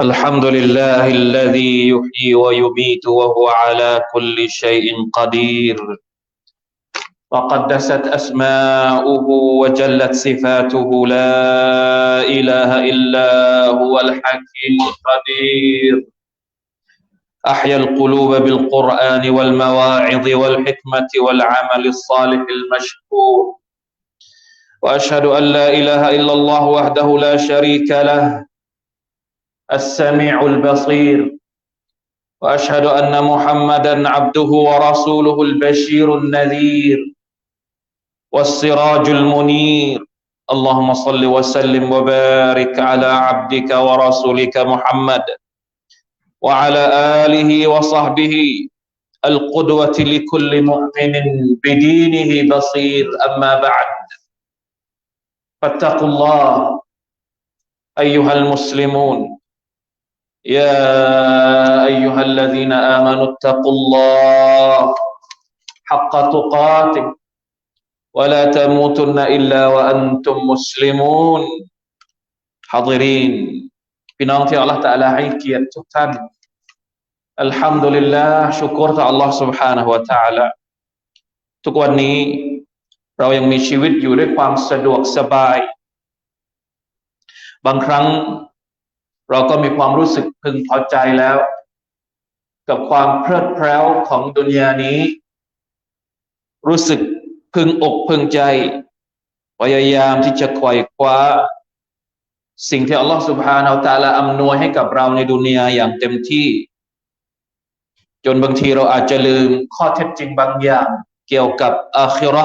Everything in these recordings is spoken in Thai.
الحمد لله الذي يحيي ويميت وهو على كل شيء قدير. وقدست أسماؤه وجلت صفاته. لا إله إلا هو الحكيم القدير. أحيا القلوب بالقرآن والمواعظ والحكمة والعمل الصالح المشكور. وأشهد أن لا إله إلا الله وحده لا شريك له السميع البصير. وأشهد أن محمدا عبده ورسوله البشير النذير والسراج المنير. اللهم صل وسلم وبارك على عبدك ورسولك محمد وعلى آله وصحبه. القدوة لكل مؤمن بدينه بصير. أما بعد فاتقوا الله ايها المسلمون يا أيها الذين آمنوا اتقوا الله حق تقاته ولا تموتن إلا وأنتم مسلمون حاضرين พี่น้องที่อัลลอฮฺตะอาลาให้เกียรติทุกท่านอัลฮัมดุลิลลาห์ชุกรต่ออัลลอฮฺ سبحانه และ تعالى ทุกวันนี้ เรายังมีชีวิตอยู่ด้วยความสะดวกสบาย บางครั้งเราก็มีความรู้สึกพึงพอใจแล้ว กับความเพลิดเพลินของดุนยานี้ รู้สึกพึงอกพึงใจพยายามที่จะควยคว้า สิ่งที่อัลลอฮฺสุบฮานาอัลตาลาอำนวยให้กับเราในดุนยาอย่างเต็มที่ จนบางทีเราอาจจะลืมข้อเท็จจริงบางอย่าง เกี่ยวกับอาคิรอ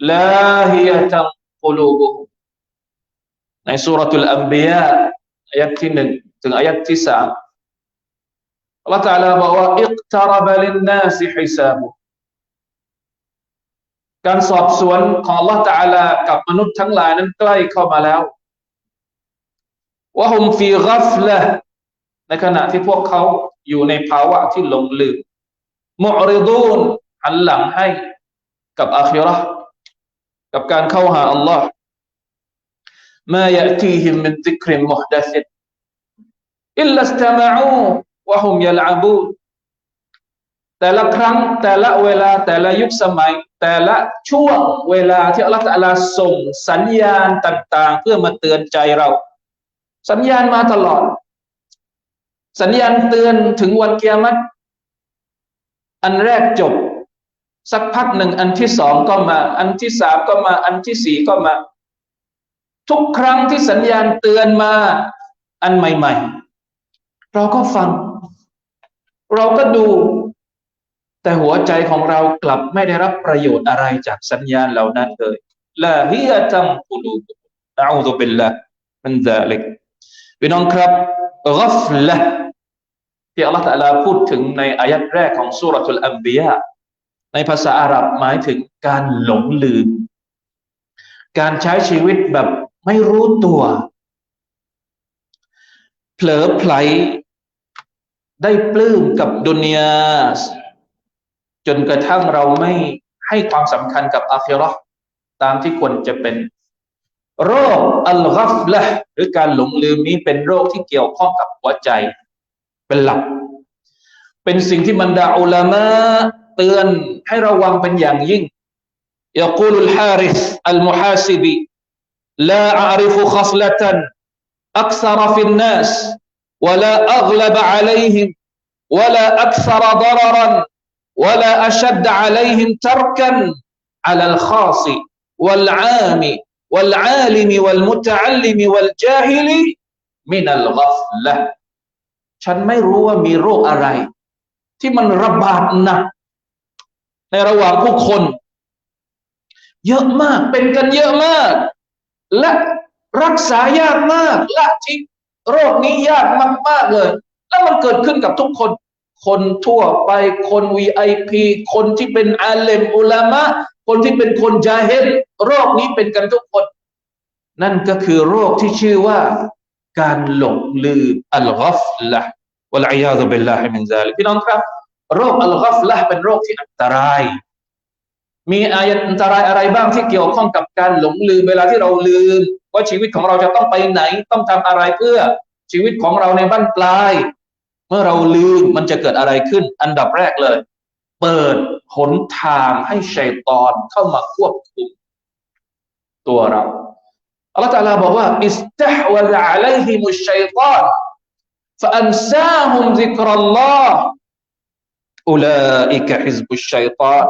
لاهية قلوبهم ในสุรทูลอัมบียาอายัดที่หนึ่งถึงอายัดที่สามอัลลอฮฺตาลาบอกว่าอิกตารบลินนาสิฮิซาบุการสอบสวนของอัลลอฮฺตาลากับมนุษย์ทั้งหลายนั้นใกล้เข้ามาแล้วว่าฮุมฟีกัฟละในขณะที่พวกเขาอยู่ในภาวะที่หลงลืมมุอริดูนหันหลังให้กับอาคิรอ กับการเข้าหาอัลลอฮ์มายะตีฮิมมินซิกริมมุฮดัสิตอิลลัสตามะอูวะฮุมยัลอาบูแต่ละครั้งแต่ละเวลาแต่ละยุคสมัย แต่ละช่วงเวลาที่อัลลอฮฺส่งสัญญาณต่าง ๆ เพื่อมาเตือนใจเรา สัญญาณมาตลอด สัญญาณเตือนถึงวันเกียรติอันแรกจบ สักพักหนึ่งอันที่สองก็มา อันที่สามก็มา อันที่สี่ก็มา ทุกครั้งที่สัญญาณเตือนมา อันใหม่ ๆ เราก็ฟัง เราก็ดู แต่หัวใจของเรากลับไม่ได้รับประโยชน์อะไรจากสัญญาณเหล่านั้นเลยลาฮิยะตัมกุลูบนะอูซุบิลละมันซาลิกพี่น้องครับกัฟละที่อัลลอฮฺตะลาพูดถึงในอายัดแรกของสุรทูลอัมบียะ ในภาษาอาหรับหมายถึงการหลงลืม การใช้ชีวิตแบบไม่รู้ตัว เผลอไผลได้ปลื้มกับดุนยาจนกระทั่งเราไม่ให้ความสำคัญกับอาคิรอตามที่ควรจะเป็น โรคอัลกัฟละหรือการหลงลืมนี้เป็นโรคที่เกี่ยวข้องกับหัวใจ เป็นหลัก เป็นสิ่งที่บรรดาอุลามะ เตือนให้ระวังเป็นอย่างยิ่ง يقول الحارث المحاسبي لا أعرف خصلة أكثر في الناس ولا أغلب عليهم ولا أكثر ضررا ولا أشد عليهم تركا على الخاص والعام والعالم والمتعلم والجاهل من الغفلة ฉันไม่รู้ว่ามีโรคอะไร ที่มันระบาดหนัก ในระหว่างผู้คน เยอะมากเป็นกันเยอะมาก และรักษายากมากละทิ้งโรคนี้ยากมาก ๆ เลย แล้วมันเกิดขึ้นกับทุกคน คนทั่วไปคนวีไอพีคนที่เป็นอาเลมอุลามะ คนที่เป็นคนจาเฮลโรคนี้เป็นกันทุกคน นั่นก็คือโรคที่ชื่อว่า การหลงลืมอัลกัฟละวะลัยยาตุบิลลาฮิมินซาลิกพี่น้องครับ โรคอัลกัฟละเป็นโรคที่อันตราย มีอายะอันตรายอะไรบ้างที่เกี่ยวข้องกับการหลงลืมเวลาที่เราลืม ว่าชีวิตของเราจะต้องไปไหน ต้องทำอะไรเพื่อชีวิตของเราในบ้านปลาย เมื่อเราลืมมันจะเกิดอะไรขึ้น อันดับแรกเลย เปิดหนทางให้ชัยตอนเข้ามาควบคุมตัวเราอัลลอฮฺตาลาบอกว่าอิสตะฮวะซะอะลัยฮิมุชชัยตอน فأنساهم ذكر الله أولئك حزب الشيطان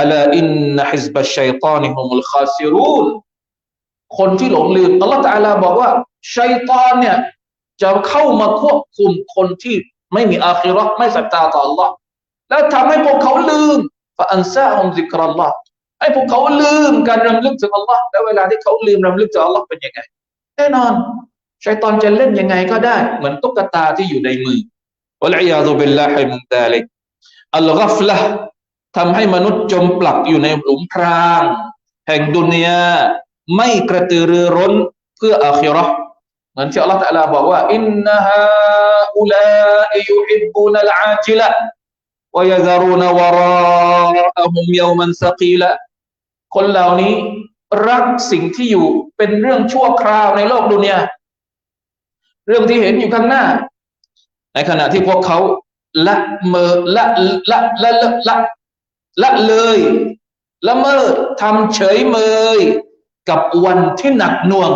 ألا إن حزب الشيطان هم الخاسرون คนที่หลงลืมอัลลอฮฺตาลาบอกว่า ชัยตอนเนี่ย จะเข้ามาควบคุมคนที่ไม่มีอาคิเราะห์ไม่ศรัทธาต่อ Allah แล้วทำให้พวกเขาลืมฟะอันซาฮุมซิกรัลลอฮ์ให้พวกเขาลืมการรำลึกถึง Allah แล้วเวลาที่เขาลืมรำลึกถึง Allah เป็นยังไงแน่นอน ชัยตอนจะเล่นยังไงก็ได้ เหมือนตุ๊กตาที่อยู่ในมือวะลัยยาตุบิลลาฮิมินดาลิก อัลกัฟละทำให้มนุษย์จมปลักอยู่ในหลุมพราง แห่งดุนยาไม่กระตือรือร้นเพื่ออาคิราะห์เหมือนที่อัลลอฮฺตะลาบอกว่าอินนะฮาอุลาอิยุฮิบบุนัลอาจิละวยะซารูนวะราอะฮุมยอมันสกีละคนเหล่านี้รักสิ่งที่อยู่เป็นเรื่องชั่วคราวในโลกดุนยาเรื่องที่เห็นอยู่ข้างหน้า ในขณะที่พวกเขา ละเมอละละละละละละเลยละเมอทำเฉยเมย กับวันที่หนักหน่วง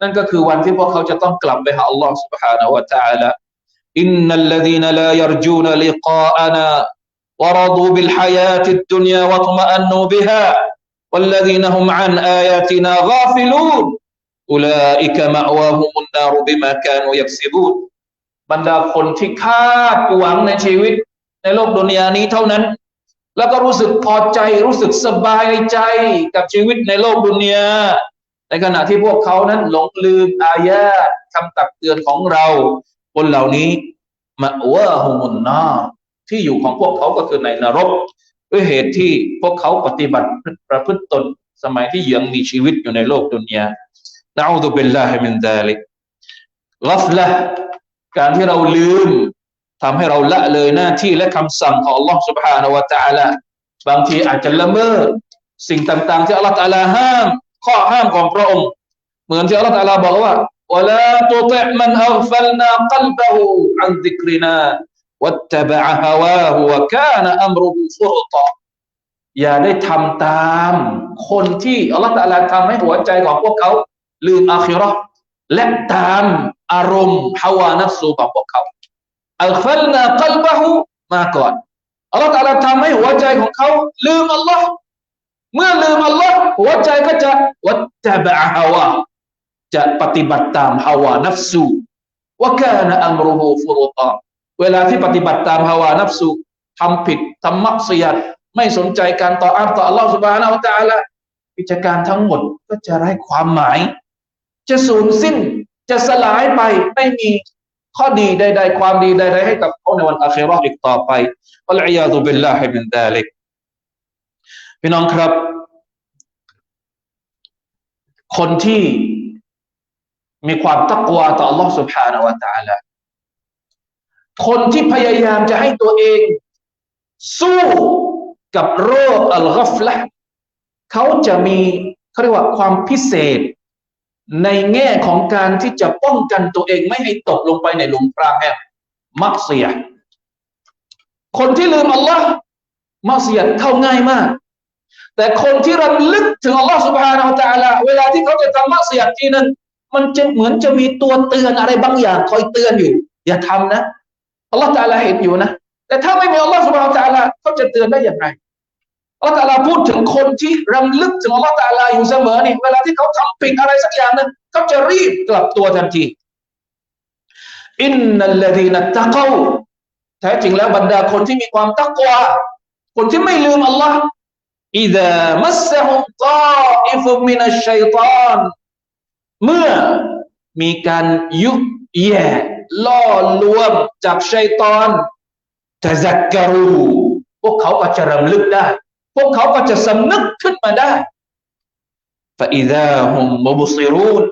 นั่นก็คือวันที่พวกเขาจะต้องกลับไปหาอัลลอฮ์ سبحانه และ تعالى إن الذين لا يرجون لقاءنا ورضوا بالحياة الدنيا واطمأنوا بها والذين هم عن آياتنا غافلون أولئك مأواهم النار بما كانوا يكسبون บรรดาคนที่คาดหวังในชีวิตในโลกดุนยานี้เท่านั้น แล้วก็รู้สึกพอใจรู้สึกสบายใจกับชีวิตในโลกดุนยาในขณะที่พวกเขานั้นหลงลืมอายะคำตักเตือนของเรา คนเหล่านี้มะวะฮุมุนนาที่อยู่ของพวกเขาก็คือในนรก ด้วยเหตุที่พวกเขาปฏิบัติประพฤติตนสมัยที่ยังมีชีวิตอยู่ในโลกดุนยานะอูดุบิลลาฮิมินซาลิกลัฟละ การที่เราลืมทำให้เราละเลยหน้าที่และคำสั่งของ Allah سبحانه และ تعالى บางทีอาจจะละเมิดสิ่งต่างๆ ที่ Allah تعالى ห้าม ข้อห้ามของพระองค์ เหมือนที่ Allah تعالى บอกว่า ولا تطع من أغفلنا قلبه عن ذكرنا واتبع هواه وكان أمره فرطا อย่าได้ทำตาม คนที่อัลลอฮฺตะลาทำให้หัวใจของพวกเขา ลืมอาคิเราะห์ และตามอารมณ์ฮาวานัฟซูของพวกเขาอัลฟัลนากัลบะฮูมาก่อนอัลลอฮฺตะลาทำให้หัวใจของเขาลืมอัลลอฮ์เมื่อลืมอัลลอฮ์หัวใจก็จะวัตตะบะฮาวาจะปฏิบัติตามฮาวานัฟซูว่าแค่นอัมรุฮูฟุรุตาเวลาที่ปฏิบัติตามฮาวานัฟซูทำผิดทำมักเสียดไม่สนใจการต่ออาต่ออัลลอฮฺสุบฮานาอัลตะลากิจการทั้งหมดก็จะไร้ความหมาย จะสูญสิ้นจะสลายไปไม่มีข้อดีใดๆความดีใดๆให้กับเขาในวันอาคิเราะห์อีกต่อไปอัลอยาตุบิลลาฮิมินดาลิกพี่น้องครับ คนที่มีความตักวาต่อ Allah سبحانه และ تعالى คนที่พยายามจะให้ตัวเอง สู้กับโรคอัลกัฟละเขาจะมีเขาเรียกว่าความพิเศษ ในแง่ของการที่จะป้องกันตัวเองไม่ให้ตกลงไปในหลุมปราแอบมักเสีย คนที่ลืมอัลลอฮ์มักเสียเข้าง่ายมาก แต่คนที่ระลึกถึงอัลลอฮ์สุบฮานาอัลลอฮ์เวลาที่เขาจะทำมักเสียทีนึงมันจะเหมือนจะมีตัวเตือนอะไรบางอย่างคอยเตือนอยู่ อย่าทำนะอัลลอฮ์ตาลาเห็นอยู่นะ แต่ถ้าไม่มีอัลลอฮ์สุบฮานาอัลลอฮ์เขาจะเตือนได้อย่างไร อัลลอฮฺพูดถึงคนที่รำลึกถึงอัลลอฮฺตาลาอยู่เสมอเนี่ยเวลาที่เขาทำผิดอะไรสักอย่างนึงเขาจะรีบกลับตัวทันทีอินนัลละดีนัตตะกาแท้จริงแล้วบรรดาคนที่มีความตักวาคนที่ไม่ลืมอัลลอฮ์อิดะมัสฮุมตออิฟุมินัชชัยตานเมื่อมีการยุแย่ล่อลวงจากชัยตอนจะจักกรูพวกเขาก็จะรำลึกได้ พวกเขาก็จะสำนึกขึ้นมาได้ฟาอิดาฮุมมบุซิรูน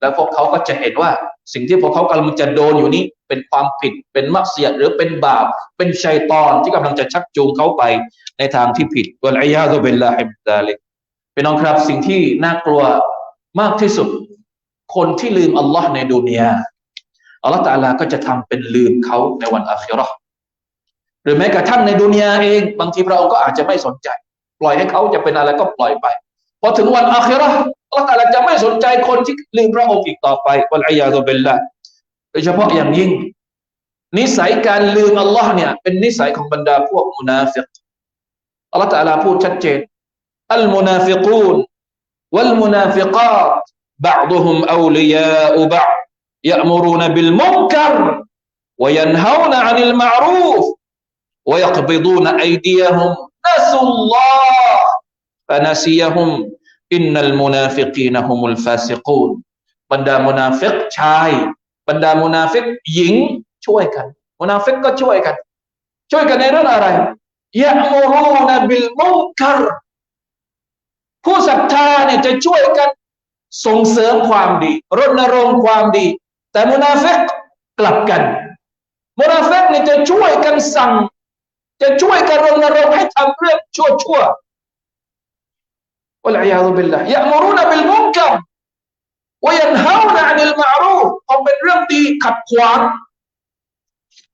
แล้วพวกเขาก็จะเห็นว่า สิ่งที่พวกเขากำลังจะโดนอยู่นี้เป็นความผิดเป็นมักเสียหรือเป็นบาป เป็นชัยตอนที่กำลังจะชักจูงเขาไปในทางที่ผิดวัลอยาตุเบลลาฮิมดาลิกเป็นน้องครับสิ่งที่น่ากลัวมากที่สุด คนที่ลืมอัลลอฮ์ในดุนยาอัลลอฮ์ตาลาก็จะทำเป็นลืมเขาในวันอาคิรอหรือแม้กระทั่งในดุนยาเอง บางทีเราก็อาจจะไม่สนใจ ปล่อยให้เขาจะเป็นอะไรก็ปล่อยไปพอถึงวันอาคิรออัลลอฮ์ตาลาจะไม่สนใจคนที่ลืมพระองค์อีกต่อไปวัลอยาตุเบลลาโดยเฉพาะอย่างยิ่ง นิสัยการลืมอัลลอฮ์เนี่ยเป็นนิสัยของบรรดาพวกมุนาฟิกอัลลอฮ์ตาลาพูดชัดเจน المنافقون والمنافقات بعضهم أولياء بعض يأمرون بالمنكر وينهون عن المعروف ويقبضون أيديهم นัสุลลอฮ์ฟานาซียะฮุมอินนัลมุนาฟิกีนะฮุมุลฟาซิกูนบรรดามุนาฟิกชาย บรรดามุนาฟิกหญิงช่วยกันมุนาฟิกก็ช่วยกัน ช่วยกันในเรื่องอะไรยะมูรูนบิลมุกรผู้ศรัทธาเนี่ยจะช่วยกันส่งเสริมความดีรณรงค์ความดี แต่มุนาฟิกกลับกันมุนาฟิกเนี่ยจะช่วยกันสั่ง จะช่วยกันรณรงค์ให้ทำเรื่องชั่วชั่ววะลัยยาตุบิลละยะมุรุนบิลมุนกัรวยันฮาวนะอันิลมารูฟพอเป็นเรื่องดีขัดขวาง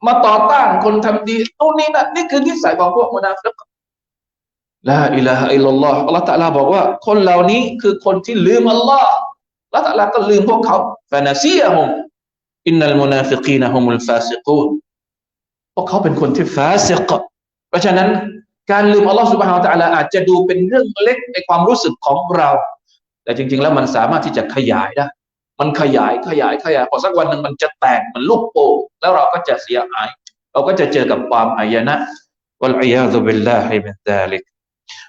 มาต่อต้านคนทำดีตรงนี้นะนี่คือนิสัยของพวกมุนาฟิกลาอิลาฮะอิลลัลลอฮ์อัลลอฮ์ตะลาบอกว่า คนเหล่านี้คือคนที่ลืมอัลลอฮ์อัลลอฮ์ตะลาก็ลืมพวกเขาฟานาซียะฮุมอินนัลมุนาฟิกีนฮุมุลฟาซิกูนพวกเขาเป็นคนที่ฟาซิก เพราะฉะนั้น การลืมอัลลอฮ์สุบฮานตะลาอาจจะดูเป็นเรื่องเล็กในความรู้สึกของเรา แต่จริง ๆ แล้วมันสามารถที่จะขยายได้ มันขยายขยายขยายพอสักวันหนึ่งมันจะแตกมันลูกโป่งแล้วเราก็จะเสียหาย เราก็จะเจอกับความอายนะวัลอียาซุบิลลาฮิมินซาลิก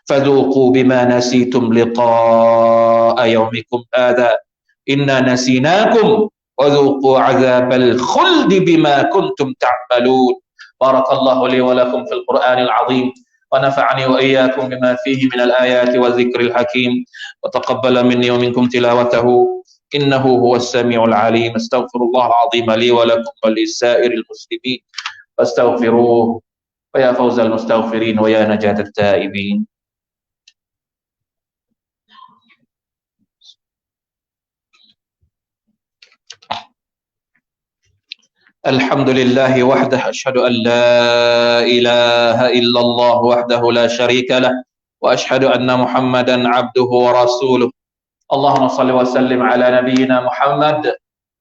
فذوقوا بما نسيتم لقاء يومكم هذا إنا نسيناكم وذوقوا عذاب الخلد بما كنتم تعملون بارك الله لي ولكم في القرآن العظيم ونفعني وإياكم بما فيه من الآيات والذكر الحكيم وتقبل مني ومنكم تلاوته إنه هو السميع العليم استغفر الله العظيم لي ولكم ولسائر المسلمين فاستغفروه ويا فوز المستغفرين ويا نجاة التائبين. الحمد لله وحده أشهد أن لا إله إلا الله وحده لا شريك له وأشهد أن محمدا عبده ورسوله اللهم صل وسلم على نبينا محمد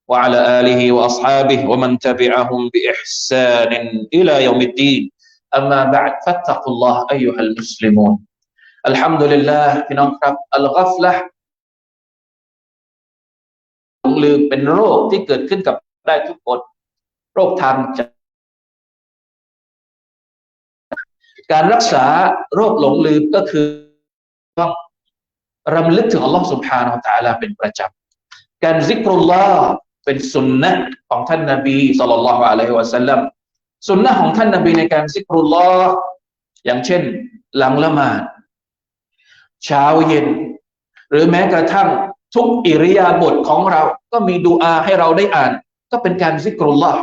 وعلى آله وأصحابه ومن تبعهم بإحسان إلى يوم الدين أما بعد فاتقوا الله أيها المسلمون الحمد لله في نقرب الغفلة ลืมเป็นโรคที่เกิดขึ้นกับได้ทุกคน โรคทางจการรักษาโรคหลงลืมก็คือต้องรำลึกถึงอัลลอฮ์สุบฮานาอัลตะลาเป็นประจำการซิกรุลลอฮ์เป็นสุนนะของท่านนาบีสุลต่านละอะลัยฮิวะสัลลัมสุนนะของท่านนาบีในการซิกรุลลอฮ์อย่างเช่น หลังละหมาดเช้าเย็น หรือแม้กระทั่งทุกอิริยาบถของเรา ก็มีดูอาให้เราได้อ่าน ก็เป็นการซิกรุลลอฮ์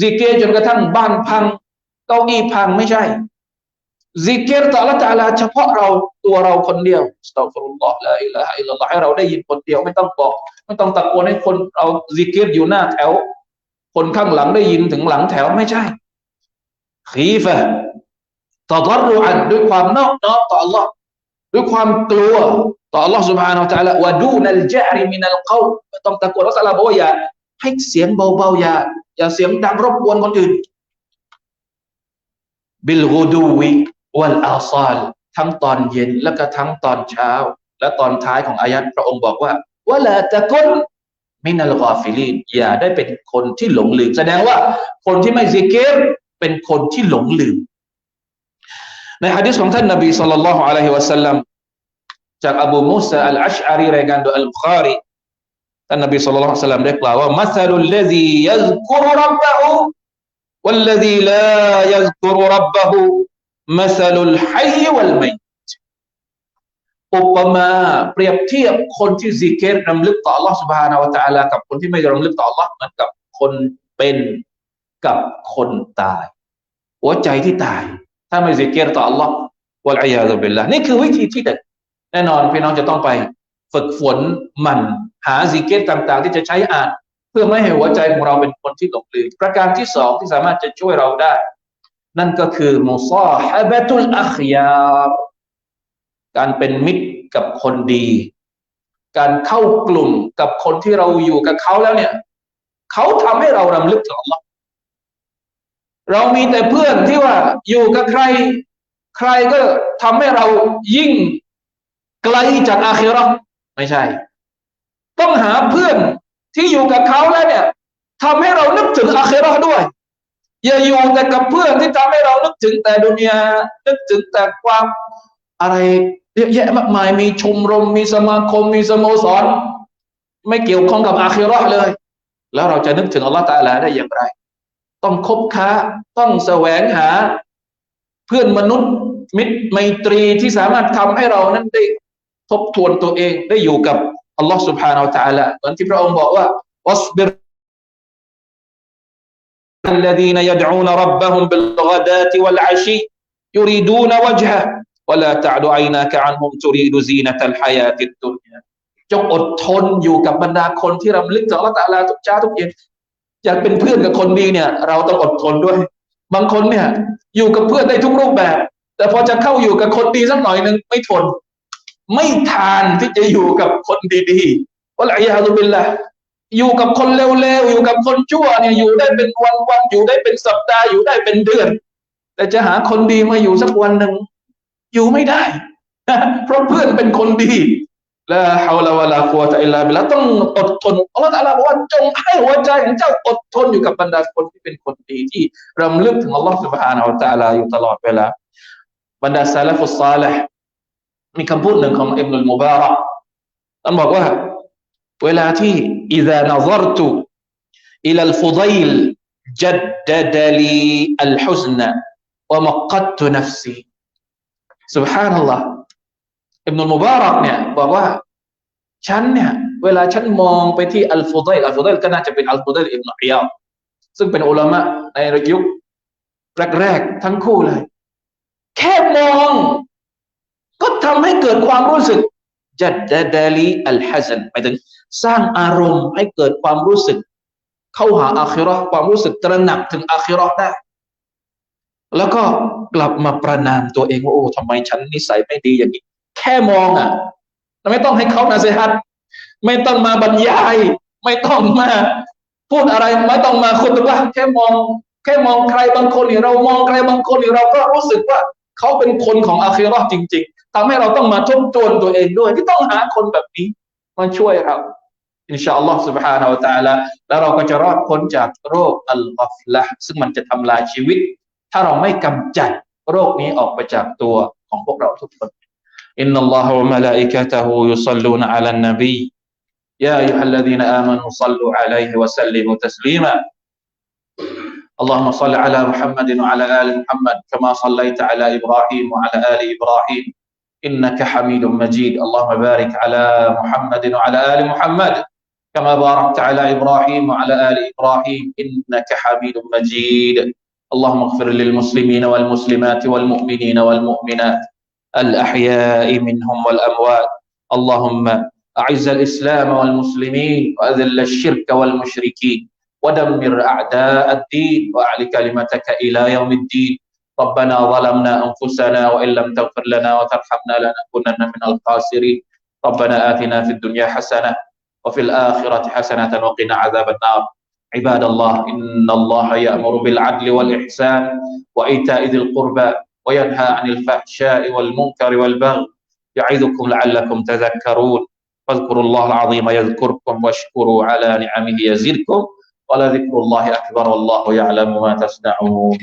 ซิกเกตจนกระทั่งบ้านพัง เก้าอี้พังไม่ใช่ซิกเกตต่อละตาลาเฉพาะเราตัวเราคนเดียวสตัฟรุลลอฮ์ละอิละฮะอิลลัลอให้เราได้ยินคนเดียวไม่ต้องบอก ไม่ต้องตะโกนให้คนเราซิกเกตอยู่หน้าแถว คนข้างหลังได้ยินถึงหลังแถวไม่ใช่ขีฟะตอดรุอันด้วยความนอบน้อมต่อ Allah ด้วยความกลัวต่อ Allah Subhanahu Wa Taala วะดูนัลจาริมินัลกาวต้องตะโกนอัลลอฮฺบอกว่าอย่า ให้เสียงเบาๆอย่าอย่าเสียงดังรบกวนคนอื่นบิลกูดูวิวัลอาซาลทั้งตอนเย็นแล้วก็ทั้งตอนเช้า และตอนท้ายของอายัดพระองค์บอกว่าวะลาตะกุนมินัลกอฟิลีนอย่าได้เป็นคนที่หลงลืม แสดงว่าคนที่ไม่ซิกเกตเป็นคนที่หลงลืม ในฮะดิษของท่านนบีสุลต่านละฮ์อะลัยฮิวะสัลลัมจากอบูมุสอัลอัชอารีรายงานโดยอัลบุคารี ท่านนบีสุลต่านละฮ์สัลลัมได้กล่าวว่ามัสลุลลซียัซกุรรับบะฮู والذي لا يذكر ربه مثل الحي والميت อุปมาเปรียบเทียบคนที่ซิกเกตรำลึกต่อ Allah سبحانه และ تعالى กับคนที่ไม่รำลึกต่อ Allah เหมือนกับคนเป็นกับคนตาย หัวใจที่ตาย ถ้าไม่ซิกเกตต่อ Allah วะลัยยาตุบิลละนี่คือวิธีที่เด็ดแน่นอนพี่น้องจะต้องไป ฝึกฝนมัน หาซิเกตต่างๆ ที่จะใช้อ่าน เพื่อไม่ให้หัวใจของเราเป็นคนที่หลงลืมประการที่สองที่สามารถจะช่วยเราได้ นั่นก็คือมุซาฮะบะตุลอัคยาการเป็นมิตรกับคนดี การเข้ากลุ่มกับคนที่เราอยู่กับเขาแล้วเนี่ย เขาทำให้เรารำลึกถึงอัลลอฮ์เรามีแต่เพื่อนที่ว่าอยู่กับใคร ใครก็ทำให้เรายิ่งไกลจากอาคิรอไม่ใช่ ต้องหาเพื่อนที่อยู่กับเขาแล้วเนี่ยทำให้เรานึกถึงอาเคิรด้วย อย่าอยู่แต่กับเพื่อนที่ทำให้เรานึกถึงแต่ดุนยานึกถึงแต่ความอะไรเยอะแยะมากมายมีชมรมมีสมาคมมีสโมสร ไม่เกี่ยวข้องกับอาคิรอเลย แล้วเราจะนึกถึงอัลลอฮฺตาลาได้อย่างไร ต้องคบค้าต้องแสวงหา เพื่อนมนุษย์มิตรไมตรีที่สามารถทำให้เรานั้นได้ทบทวนตัวเองได้อยู่กับ อัลลอฮฺ سبحانه และ تعالى เหมือนที่พระองค์บอกว่า واصبر الذين يدعون ربهم بالغداة والعشي يريدون وجهه ولا تعد عيناك عنهم تريد زينة الحياة الدنيا จงอดทนอยู่กับบรรดาคนที่รำลึกถึงอัลลอฮฺตะลาทุกเช้าทุกเย็นอยากเป็นเพื่อนกับคนดีเนี่ย เราต้องอดทนด้วย บางคนเนี่ย อยู่กับเพื่อนได้ทุกรูปแบบ แต่พอจะเข้าอยู่กับคนดีสักหน่อยหนึ่งไม่ทน ไม่ทานที่จะอยู่กับคนดีๆวะลัยฮะดุบิลละอยู่กับคนเลวๆอยู่กับคนชั่วเนี่ยอยู่ได้เป็นวันๆอยู่ได้เป็นสัปดาห์อยู่ได้เป็นเดือน แต่จะหาคนดีมาอยู่สักวันหนึ่งอยู่ไม่ได้เพราะเพื่อนเป็นคนดีละฮาวลาวะลากัวตะอิลลาบิลละต้องอดทนอัลลอฮฺตะลาบอกว่าจงให้หัวใจของเจ้าอดทนอยู่กับบรรดาคนที่เป็นคนดีที่รำลึกถึงอัลลอฮฺสุบฮานาอัลตะลาอยู่ตลอดเวลาบรรดาซาลฟุสซาลห์ มีคำพูดหนึ่งของอิบนุลมุบารักท่านบอกว่า เวลาที่ إذا نظرت إلى الفضيل جدد لي الحزن ومقدت نفسي สุบฮานัลลอฮ์อิบนุลมุบารักเนี่ยบอกว่า ฉันเนี่ย เวลาฉันมองไปที่อัลฟุดัยอัลฟุดัยก็น่าจะเป็นอัลฟุดัยอิบนุอิยาซึ่งเป็นอุลามะในยุคแรกๆทั้งคู่เลย แค่มอง ก็ทำให้เกิดความรู้สึกจัดดาลีอัลฮัซันหมายถึงสร้างอารมณ์ให้เกิดความรู้สึก เข้าหาอาคิรอความรู้สึกตระหนักถึงอาคิรอได้ แล้วก็กลับมาประนามตัวเองว่าโอ้ทำไมฉันนิสัยไม่ดีอย่างนี้ แค่มองอะไม่ต้องให้เขานาเซฮัตไม่ต้องมาบรรยาย ไม่ต้องมาพูดอะไรไม่ต้องมาคุยว่าแค่มอง แค่มองใครบางคนนี่เรามองใครบางคนนี่เราก็รู้สึกว่า เขาเป็นคนของอาคีรอจริงๆ ทำให้เราต้องมาทบทวนตัวเองด้วย ที่ต้องหาคนแบบนี้มาช่วยเราอินชาอัลลอฮ์ سبحانه และ تعالى แล้วเราก็จะรอดพ้นจากโรคอัลกัฟละซึ่งมันจะทำลายชีวิตถ้าเราไม่กำจัดโรคนี้ออกไปจากตัวของพวกเราทุกคนอินนัลลอฮฺวะมะลาอิกะตะฮูยุศ็อลลูนอะลันนบี يا أيها الذين آمنوا صلوا عليه وسلموا تسليما اللهم صل على محمد وعلى آل محمد كما صليت على إبراهيم وعلى آل إبراهيم إنك حميد مجيد. اللهم بارك على محمد وعلى آل محمد كما باركت على إبراهيم وعلى آل إبراهيم إنك حميد مجيد. اللهم اغفر للمسلمين والمسلمات والمؤمنين والمؤمنات الأحياء منهم والأموات. اللهم أعز الإسلام والمسلمين وأذل الشرك والمشركين ودمر أعداء الدين وأعل كلمتك إلى يوم الدين. ربنا ظلمنا أنفسنا وإن لم تغفر لنا وترحمنا لنكونن من الخاسرين. ربنا آتنا في الدنيا حسنة وفي الآخرة حسنة وقنا عذاب النار. عباد الله إن الله يأمر بالعدل والإحسان وإيتاء ذي القربى وينهى عن الفحشاء والمنكر والبغي. يعظكم لعلكم تذكرون. فاذكروا الله العظيم يذكركم واشكروا على نعمه يزدكم. ولذكر الله أكبر والله يعلم ما تصنعون.